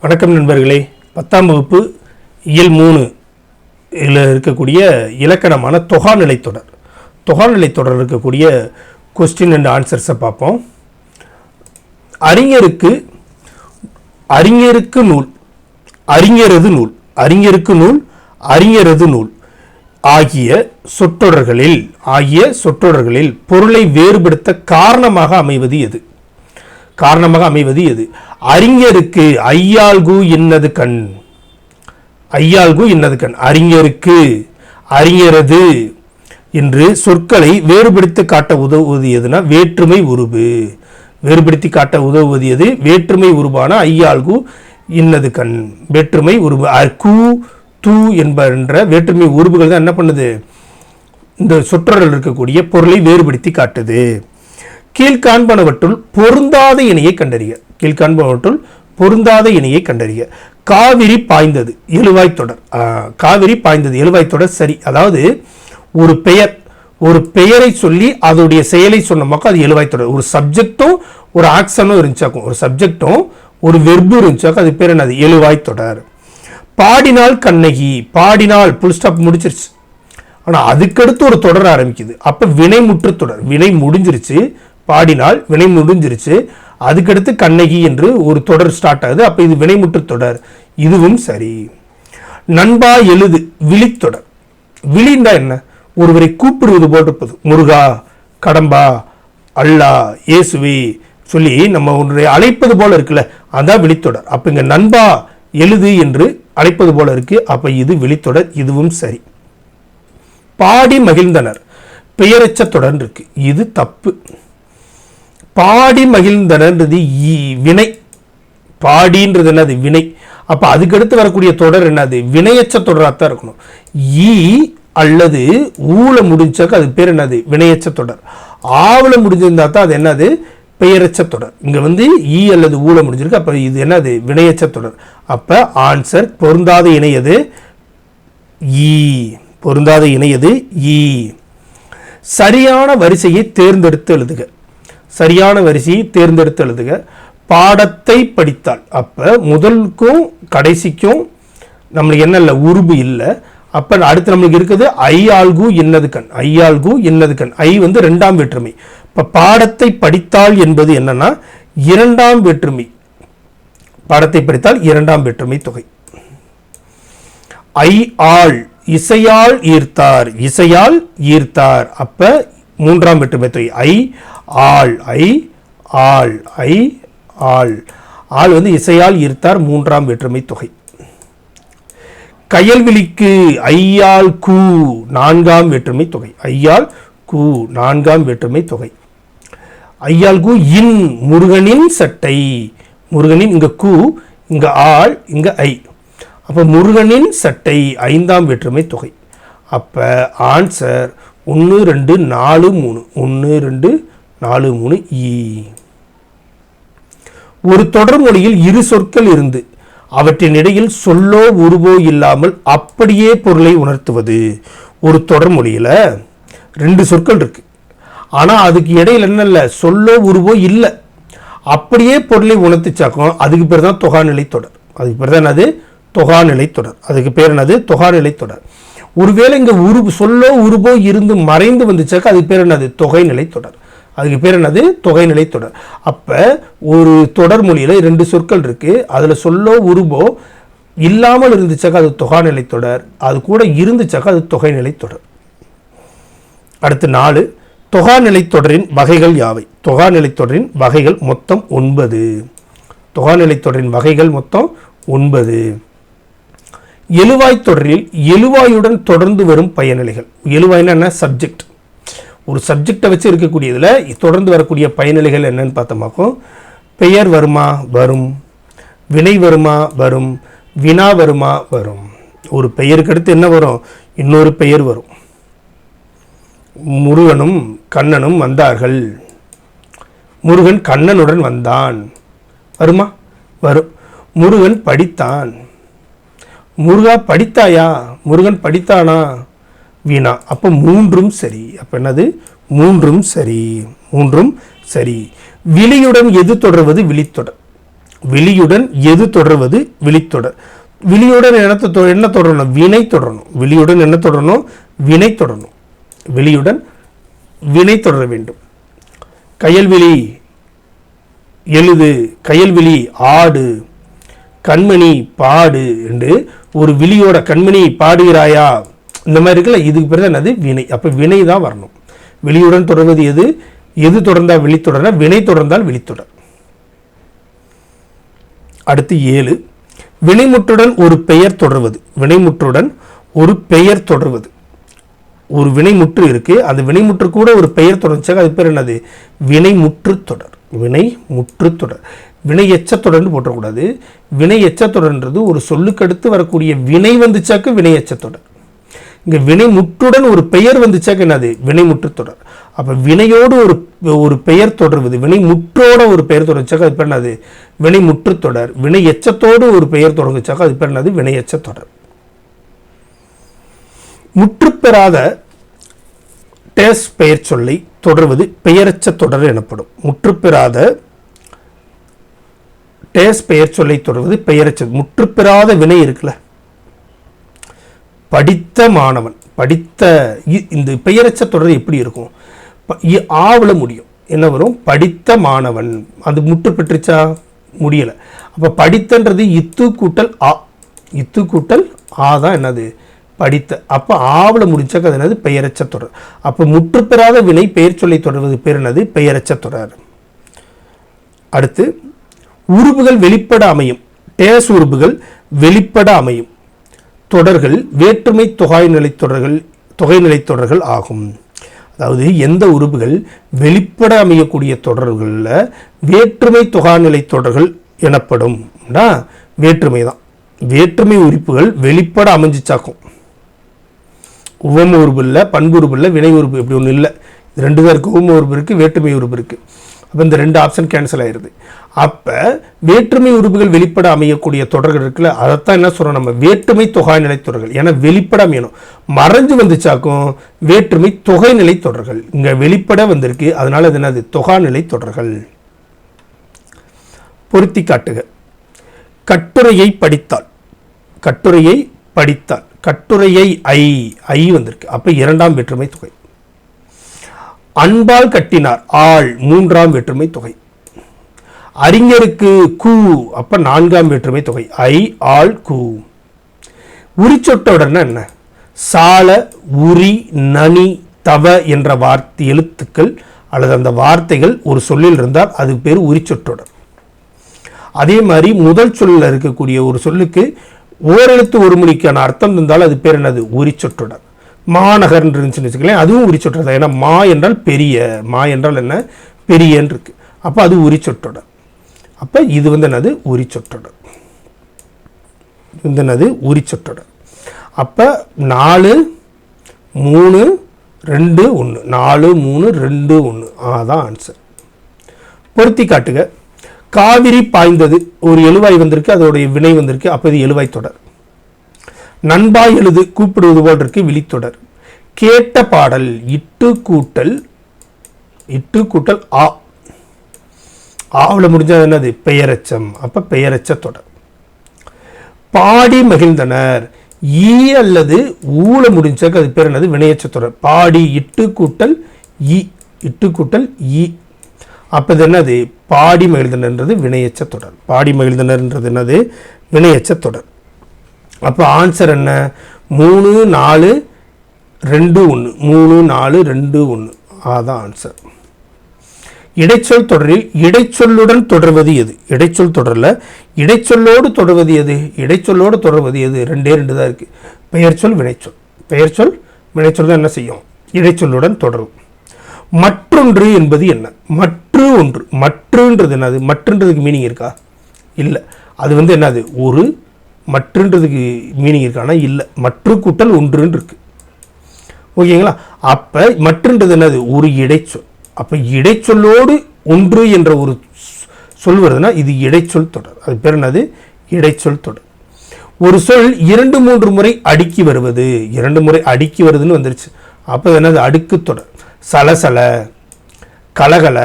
வணக்கம் நண்பர்களே. பத்தாம் வகுப்பு இயல் மூணு இதில் இருக்கக்கூடிய இலக்கணமான தொகாநிலை தொடர். தொகாநிலை தொடர் இருக்கக்கூடிய கொஸ்டின் அண்ட் ஆன்சர்ஸை பார்ப்போம். அறிஞருக்கு அறிஞருக்கு நூல் அறிஞரது நூல் அறிஞருக்கு நூல் அறிஞரது நூல் ஆகிய சொற்றொடர்களில் ஆகிய சொற்றொடர்களில் பொருளை வேறுபடுத்த காரணமாக அமைவது எது? காரணமாக அமைவது எது? அறிஞருக்கு ஐயாள்கு இன்னது கண். ஐயாள்கு இன்னது கண். அறிஞருக்கு அறிஞரது என்று சொற்களை வேறுபடுத்தி காட்ட உதவுவது எதுனா வேற்றுமை உருபு. வேறுபடுத்தி காட்ட உதவுவது எது? வேற்றுமை உருவான ஐயாள்கு இன்னது கண். வேற்றுமை உருபு. அ- கு து என்பன்ற வேற்றுமை உருபுகள் தான் என்ன பண்ணுது? இந்த சொற்றொடரில் இருக்கக்கூடிய பொருளை வேறுபடுத்தி காட்டுது. கீழ்காண்பனவற்றுள் பொருந்தாத இணையை கண்டறிய. கீழ்காண்பனவற்றுள் பொருந்தாத இணையை கண்டறிய. காவிரி பாய்ந்தது எழுவாய் தொடர். காவிரி பாய்ந்தது எழுவாய் தொடர் சரி. அதாவது ஒரு பெயர் ஒரு பெயரை சொல்லி அதோடைய செயலை சொன்னமாக்கோ அது எழுவாய் தொடர். ஒரு சப்ஜெக்டும் ஒரு ஆக்ஷனும் இருந்துச்சாக்கும். ஒரு சப்ஜெக்டும் ஒரு வெர்பு இருந்துச்சாக்கும். அது பேர் என்னது? எழுவாய் தொடர். பாடினால் கண்ணகி பாடினால் புல் ஸ்டாப் முடிச்சிருச்சு. ஆனால் அதுக்கடுத்து ஒரு தொடர் ஆரம்பிக்குது. அப்போ வினை முற்று தொடர். வினை முடிஞ்சிருச்சு. பாடினால் வினை முடிஞ்சிருச்சு. அதுக்கடுத்து கண்ணகி என்று ஒரு தொடர் ஸ்டார்ட் ஆகுது. அப்போ இது வினைமுற்று தொடர். இதுவும் சரி. நண்பா எழுது விழித்தொடர் விழிந்தா என்ன? ஒருவரை கூப்பிடுவது போல் இருப்பது முருகா கடம்பா அல்லா இயேசுவி சொல்லி நம்ம ஒன்றை அழைப்பது போல இருக்குல்ல அதான் விழித்தொடர் அப்போ இங்கே நண்பா எழுது என்று அழைப்பது போல இருக்கு. அப்போ இது விழித்தொடர் இதுவும் சரி. பாடி மகிழ்ந்தனர். பெயரச்ச தொடர் இருக்கு. இது தப்பு. பாடி மகிழ்ந்தனன்றது ஈ- வினை. பாடின்றது என்னது? வினை. அப்போ அதுக்கடுத்து வரக்கூடிய தொடர் என்னது? வினையச்ச தொடராக தான் இருக்கணும். ஈ அல்லது ஊல முடிஞ்சாக்க அது பேர் என்னது? வினையச்ச தொடர். ஆவல முடிஞ்சிருந்தா தான் அது என்னது? பெயரச்ச தொடர். இங்கே வந்து ஈ அல்லது ஊல முடிஞ்சிருக்கு. அப்போ இது என்னது? வினையச்ச தொடர். அப்போ ஆன்சர் பொருந்தாத இணையது ஈ. பொருந்தாத இணையது ஈ. சரியான வரிசையை தேர்ந்தெடுத்து எழுதுக. சரியான வரிசையை தேர்ந்தெடுத்து எழுதுக. பாடத்தை படித்தால் அப்போ முதலுக்கும் கடைசிக்கும் நம்மளுக்கு என்ன இல்லை உருபு இல்லை. அப்போ அடுத்து நம்மளுக்கு இருக்குது ஐ ஆல்கு இன்னது கண். ஐ ஆல்கு கண். ஐ வந்து ரெண்டாம் வேற்றுமை. இப்போ பாடத்தை படித்தால் என்பது என்னன்னா இரண்டாம் வேற்றுமை. பாடத்தை படித்தால் இரண்டாம் வேற்றுமை தொகை. ஐ ஆள் இசையால் ஈர்த்தார். இசையால் ஈர்த்தார். அப்ப மூன்றாம் வேற்றுமை தொகை ஐ ஆள் ஐ ஆள் ஐ ஆள். ஆள் வந்து இசையால் ஈர்த்தார் மூன்றாம் வேற்றுமை தொகை. கயல்விழிக்கு ஐயால் கூ நான்காம் வேற்றுமை தொகை. ஐயால் கூ நான்காம் வேற்றுமை தொகை. ஐயால் கூ இன் முருகனின் சட்டை. முருகனின் இங்க கூ இங்க ஆள் இங்க ஐ. அப்ப முருகனின் சட்டை ஐந்தாம் வேற்றுமை தொகை. அப்ப ஆன்சர் ஒன்று ரெண்டு நாலு மூணு. ஒன்று ரெண்டு நாலு மூணு ஈ. ஒரு தொடர்மொழியில் இரு சொற்கள் இருந்து அவற்றின் இடையில் சொல்லோ உருவோ இல்லாமல் அப்படியே பொருளை உணர்த்துவது. ஒரு தொடர்மொழியில் ரெண்டு சொற்கள் இருக்கு. ஆனால் அதுக்கு இடையில என்ன இல்லை சொல்லோ உருவோ இல்லை. அப்படியே பொருளை உணர்த்திச்சாக்கும் அதுக்கு பேர் தான் தொகாநிலை தொடர். அதுக்கு பேர் தான் என்னது? தொகாநிலை தொடர். அதுக்கு பேர் என்னது? தொகாநிலை தொடர். ஒருவேளை இங்கே உரு சொல்லோ உருபோ இருந்து மறைந்து வந்துச்சாக்கா அதுக்கு பேர் என்னது? தொகைநிலை தொடர். அதுக்கு பேர் என்னது? தொகைநிலை தொடர். அப்போ ஒரு தொடர் மொழியில் ரெண்டு சொற்கள் இருக்குது அதில் சொல்லோ உருவோ இல்லாமல் இருந்துச்சாக்கா அது தொகாநிலை தொடர். அது கூட இருந்துச்சாக்கா அது தொகைநிலை தொடர். அடுத்து நாலு. தொகாநிலை தொடரின் வகைகள் யாவை? தொகாநிலை தொடரின் வகைகள் மொத்தம் ஒன்பது. தொகாநிலை தொடரின் வகைகள் மொத்தம் ஒன்பது. எழுவாய் தொடரில் எழுவாயுடன் தொடர்ந்து வரும் பயனிலைகள். எழுவாய்னா என்ன சப்ஜெக்ட் ஒரு சப்ஜெக்டை வச்சு இருக்கக்கூடியதில் தொடர்ந்து வரக்கூடிய பயனிலைகள் என்னன்னு பார்த்தோமாக்கும் பெயர் வருமா? வரும். வினை வருமா? வரும். வினா வருமா? வரும். ஒரு பெயருக்கு அடுத்து என்ன வரும்? இன்னொரு பெயர் வரும். முருகனும் கண்ணனும் வந்தார்கள். முருகன் கண்ணனுடன் வந்தான். வருமா? வரும். முருகன் படித்தான். முருகா படித்தாயா? முருகன் படித்தானா? வீணா. அப்போ மூன்றும் சரி. அப்போ என்னது? மூன்றும் சரி. மூன்றும் சரி. விழியுடன் எது தொடர்வது விழித்தொடர். விழியுடன் எது தொடர்வது விழித்தொடர். விழியுடன் என்னத்தை என்ன தொடரணும்? வினை தொடரணும். விழியுடன் என்ன தொடரணும்? வினை தொடரணும். விழியுடன் வினை தொடர வேண்டும். கயல்விழி எழுது. கயல்விழி ஆடு. கண்மணி பாடு. என்று ஒரு விழியோட கண்மணி பாடுகிறாயா? இந்த மாதிரி இருக்குல்ல இதுக்கு பேர் என்னது? வினை. அப்போ வினை தான் வரணும். விழியுடன் தொடர்வது எது? எது தொடர்ந்தால் விழித்தொடர்னா வினை தொடர்ந்தால் விழித்தொடர். அடுத்து ஏழு. வினைமுற்றுடன் ஒரு பெயர் தொடர்வது. வினைமுற்றுடன் ஒரு பெயர் தொடர்வது. ஒரு வினைமுற்று இருக்கு. அந்த வினைமுற்று கூட ஒரு பெயர் தொடர்ச்சாக அது பேர் என்னது? வினைமுற்று தொடர். வினை முற்று தொடர். வினை எச்ச தொடர்னு போட்டக்கூடாது வினை எச்ச ஒரு சொல்லுக்கடுத்து வரக்கூடிய வினை வந்துச்சாக்க வினை எச்ச தொடர் இங்க வினை முற்றுடன் ஒரு பெயர் வந்துச்சாக்க என்னது? வினைமுற்று தொடர். அப்போ வினையோடு ஒரு ஒரு பெயர் தொடர்வது வினை முற்றோட ஒரு பெயர் தொடர்ச்சாக்க அது பேர் என்னது? வினை முற்று தொடர். வினை எச்சத்தோடு ஒரு பெயர் தொடங்குச்சாக்க அது பேர் என்னது? வினை எச்ச தொடர். முற்றுப்பெறாத டேஸ் பெயர் சொல்லை தொடர்வது பெயரச்ச தொடர் எனப்படும். முற்றுப்பெறாத டேஸ் பெயர் சொல்லை தொடர்வது பெயரச்ச முற்றுப்பெறாத வினை இருக்குல்ல. படித்த மாணவன் படித்த இ- இந்த பெயரச்ச தொடர் எப்படி இருக்கும்? ஆவல முடியும். என்ன வரும்? படித்த மாணவன். அது முற்று பெற்றுச்சா? முடியலை. அப்போ படித்தன்றது இத்து கூட்டல் ஆ. இத்து கூட்டல் ஆ தான் என்னது? படித்த. அப்போ ஆவல முடிச்சாக்க அது என்னது? பெயரச்ச தொடர். அப்போ முற்று பெறாத வினை பெயர் சொல்லை தொடர்வது பேர் என்னது? பெயரச்ச தொடர். அடுத்து உறுப்புகள் வெளிப்பட அமையும். டேஸ் உறுப்புகள் வெளிப்பட அமையும். தொடர்கள் வேற்றுமை தொகைநிலை தொடர்கள் தொகைநிலை தொடர்கள் ஆகும். அதாவது எந்த உறுப்புகள் வெளிப்பட அமையக்கூடிய தொடர்களில் வேற்றுமை தொகாநிலை தொடர்கள் எனப்படும். வேற்றுமை தான். வேற்றுமை உறுப்புகள் வெளிப்பட அமைஞ்சிச்சாக்கும். உவம உறுப்பு இல்லை பண்பு உறுப்பு இல்லை வினை உறுப்பு இப்படி ஒன்றும் இல்லை. இது ரெண்டு தான் இருக்குது உவம உறுப்பு இருக்குது வேற்றுமை உறுப்பு இருக்குது அப்போ இந்த ரெண்டு ஆப்ஷன் கேன்சல் ஆயிடுது அப்போ வேற்றுமை உறுப்புகள் வெளிப்பட அமையக்கூடிய தொடர்கள் இருக்குல்ல அதைத்தான் என்ன சொல்கிறோம் நம்ம? வேற்றுமை தொகைநிலை தொடர்கள். ஏன்னா வெளிப்பட அமையணும். மறைஞ்சு வந்துச்சாக்கும் வேற்றுமை தொகைநிலை தொடர்கள். இங்கே வெளிப்பட வந்திருக்கு. அதனால் அது என்னது? தொகாநிலை தொடர்கள். பொருத்தி காட்டுக. கட்டுரையை படித்தால். கட்டுரையை படித்தால். கட்டுரையை ஐ ஐ வந்திருக்கு. அப்போ இரண்டாம் வேற்றுமை தொகை. அன்பால் கட்டினார். ஆள் மூன்றாம் வேற்றுமை தொகை. அறிஞருக்கு கு அப்ப நான்காம் வேற்றுமை தொகை. ஐ ஆள் கு. உரிச்சொட்டோடன என்ன? சால உரி நனி தவ என்ற வார்த்தை எழுத்துக்கள் அல்லது அந்த வார்த்தைகள் ஒரு சொல்லில் இருந்தால் அது பேர் உரிச்சொற்றொடர் அதே மாதிரி முதல் சொல்லில் இருக்கக்கூடிய ஒரு சொல்லுக்கு ஓரெழுத்து ஒரு மொழிக்கான அர்த்தம் இருந்தால் அது பேர் என்னது? உரிச்சொற்றொடர் மாநகர்ன்னு இருந்துச்சுன்னு வச்சுக்கலேன் அதுவும் உரிச்சொற்றர் தான். ஏன்னா மா என்றால் பெரிய மா என்றால் என்ன? பெரியன்னு இருக்கு. அப்போ அது உரிச்சொற்றொடர் அப்போ இது வந்து என்னது? உரிச்சொற்றொடர் இது வந்து என்னது? உரிச்சொற்றொடர் அப்போ நாலு மூணு ரெண்டு ஒன்று நாலு மூணு ரெண்டு ஒன்று அதான் ஆன்சர் பொருத்தி காட்டுக. காவிரி பாய்ந்தது. ஒரு எழுவாய் வந்திருக்கு அதோடைய வினை வந்திருக்கு. அப்போ இது எழுவாய் தொடர். நண்பாய் எழுது கூப்பிடுவது போல் இருக்கு விழித்தொடர். கேட்ட பாடல் இட்டு கூட்டல் இட்டு கூட்டல் ஆ. ஆவில் முடிஞ்சது என்னது? பெயரச்சம். அப்போ பெயரச்ச தொடர். பாடி மகிழ்ந்தனர். ஈ அல்லது ஊல முடிஞ்சாக்க அது பேர் என்னது? வினையச்ச தொடர். பாடி இட்டு கூட்டல் இ. இட்டு கூட்டல் இ அப்போ இது என்னது? பாடி மகிழ்ந்தனர்ன்றது வினையச்ச தொடர். பாடி மகிழ்ந்தனர்ன்றது என்னது? வினையச்ச தொடர். அப்போ ஆன்சர் என்ன? மூணு நாலு ரெண்டு ஒன்று மூணு நாலு ரெண்டு ஒன்று அதான் ஆன்சர் இடைச்சொல் தொடரில் இடைச்சொல்லுடன் தொடர்வது எது? இடைச்சொல் தொடரில் இடைச்சொல்லோடு தொடர்வது எது? இடைச்சொல்லோடு தொடர்வது எது? ரெண்டே ரெண்டு தான் இருக்குது பெயர்ச்சொல் வினைச்சொல். பெயர்ச்சொல் வினைச்சொல் தான் என்ன செய்யும்? இடைச்சொல்லுடன் தொடரும். மற்றொன்று என்பது என்ன? மற்று ஒன்று. மற்றுன்றது என்னது? மற்றுன்றதுக்கு மீனிங் இருக்கா? இல்லை. அது வந்து என்னது? ஒரு மற்றுன்றதுக்கு மீனிங் இருக்கானா இல்லை. மற்று கூட்டல் ஒன்றுன்னு இருக்குது ஓகேங்களா அப்போ மற்றுன்றது என்னது? ஒரு இடைச்சொல். அப்போ இடைச்சொல்லோடு ஒன்று என்ற ஒரு சொல் வருதுன்னா இது இடைச்சொல் தொடர். அது பேர் என்னது? இடைச்சொல் தொடர். ஒரு சொல் இரண்டு மூன்று முறை அடுக்கி வருவது. இரண்டு முறை அடுக்கி வருதுன்னு வந்துருச்சு. அப்போ என்னது? அடுக்கு தொடர். சலசல கலகல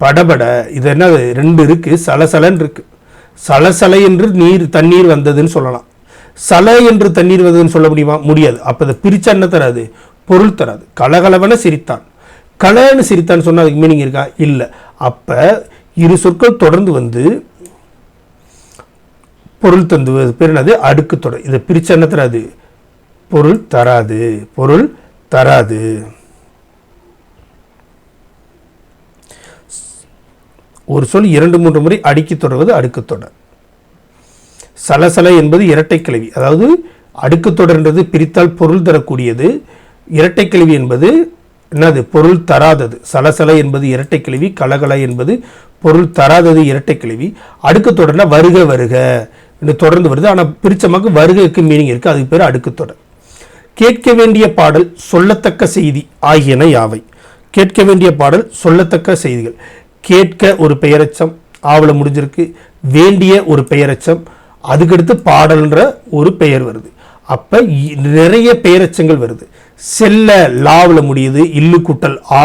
படபட இது என்னது? ரெண்டு இருக்குது சலசலன்னு இருக்குது சலசலை என்று நீர் தண்ணீர் வந்ததுன்னு சொல்லலாம். சல என்று தண்ணீர் வந்ததுன்னு சொல்ல முடியுமா? முடியாது. அப்போ அதை பிரிச்சா என்ன தராது? பொருள் தராது. கலகலவன சிரித்தான். கலன்னு சிரித்தான்னு சொன்னால் அதுக்கு மீனிங் இருக்கா? இல்லை. அப்போ இரு சொற்கள் தொடர்ந்து வந்து பொருள் தந்து பேர் என்னது? அடுக்கு தொடர் இதை பிரிச்சா என்ன தராது? பொருள் தராது. பொருள் தராது. ஒரு சொல் இரண்டு மூன்று முறை அடுக்கி தொடர்வது அடுக்கு தொடர். சலசல என்பது இரட்டை கிளவி அதாவது அடுக்கு தொடர்ன்றது பிரித்தால் பொருள் தரக்கூடியது. இரட்டை கிளவி என்பது என்னது? பொருள் தராதது. சலசல என்பது இரட்டை கிளவி கலகல என்பது பொருள் தராதது இரட்டை கிளவி அடுக்கு தொடர்னா வருக வருக என்று தொடர்ந்து வருது. ஆனால் பிரிச்சமாக வருகைக்கு மீனிங் இருக்குது அதுக்கு பேர் அடுக்கு தொடர். கேட்க வேண்டிய பாடல் சொல்லத்தக்க செய்தி ஆகியன யாவை? கேட்க வேண்டிய பாடல் சொல்லத்தக்க செய்திகள். கேட்க ஒரு பெயரச்சம் ஆவலை முடிஞ்சிருக்கு வேண்டிய ஒரு பெயரச்சம் அதுக்கடுத்து பாடல்ன்ற ஒரு பெயர் வருது. அப்போ நிறைய பெயரச்சங்கள் வருது. செல்ல லாவில் முடியுது இல்லு குட்டல் ஆ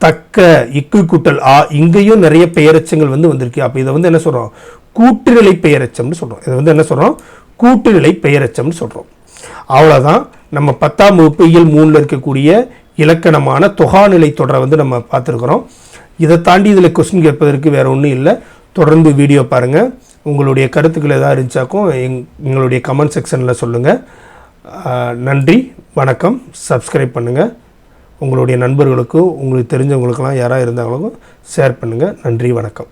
தக்க இக்கு குட்டல் ஆ இங்கேயும் நிறைய பெயரச்சங்கள் வந்து வந்திருக்கு. அப்போ இதை வந்து என்ன சொல்கிறோம் கூட்டுநிலை பெயரச்சம்னு சொல்கிறோம் இதை வந்து என்ன சொல்கிறோம் கூட்டுநிலை பெயரச்சம்னு சொல்கிறோம் அவ்வளோதான் நம்ம பத்தாம் வகுப்பு இயல் மூணில் இருக்கக்கூடிய இலக்கணமான தொகாநிலை தொடரை வந்து நம்ம பார்த்துருக்குறோம். இதை தாண்டி இதில் கொஸ்டின் கேட்பதற்கு வேறு ஒன்றும் இல்லை. தொடர்ந்து வீடியோ பாருங்கள் உங்களுடைய கருத்துக்கள் எதாவது இருந்துச்சாக்கும் எங் எங்களுடைய கமெண்ட் செக்ஷனில் சொல்லுங்கள் நன்றி வணக்கம். சப்ஸ்கிரைப் பண்ணுங்கள் உங்களுடைய நண்பர்களுக்கும் உங்களுக்கு தெரிஞ்சவங்களுக்கெல்லாம் யாராக இருந்தாங்களுக்கும் ஷேர் பண்ணுங்கள் நன்றி வணக்கம்.